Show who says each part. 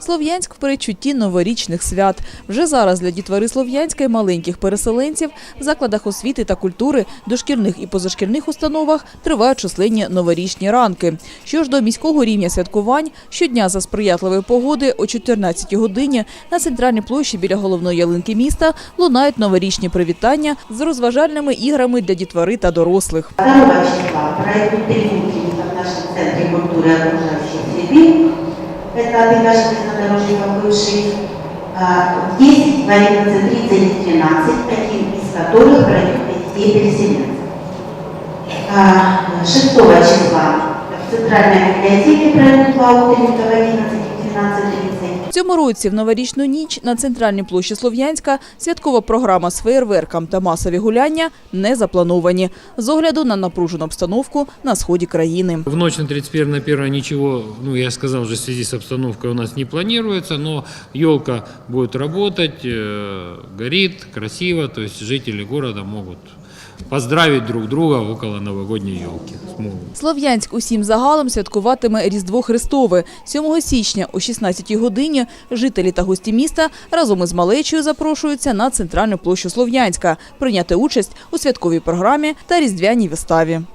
Speaker 1: Слов'янськ в передчутті новорічних свят. Вже зараз для дітвори Слов'янська і маленьких переселенців в закладах освіти та культури, дошкільних і позашкільних установах тривають численні новорічні ранки. Що ж до міського рівня святкувань, щодня за сприятливої погоди о 14 годині на центральній площі біля головної ялинки міста лунають новорічні привітання з розважальними іграми для дітвори та дорослих.
Speaker 2: 2 числа пройдут три в нашем Центре культуры и окружающей среды. Это ты наши краснодорожников бывших. А, В 10, в 11.30 и 13, один из которых пройдет для детей переселенцев. А, 6 числа в Центральной библиотеке пройдут два утренника в 11 и 12.30.
Speaker 1: В цьому році в новорічну ніч на центральній площі Слов'янська святкова програма з феєрверком та масові гуляння не заплановані з огляду на напружену обстановку на сході країни.
Speaker 3: В ночь на 31 на 1 ничего, ну я сказал уже в связи с обстановкой у нас не планируется, но елка будет работать, э, горит, красиво, то есть жители города могут поздравить друг друга около новогодней елки.
Speaker 1: Слов'янськ усім загалом святкуватиме Різдво Христове. 7 січня о 16 годині жителі та гості міста разом із малечою запрошуються на центральну площу Слов'янська прийняти участь у святковій програмі та різдвяній виставі.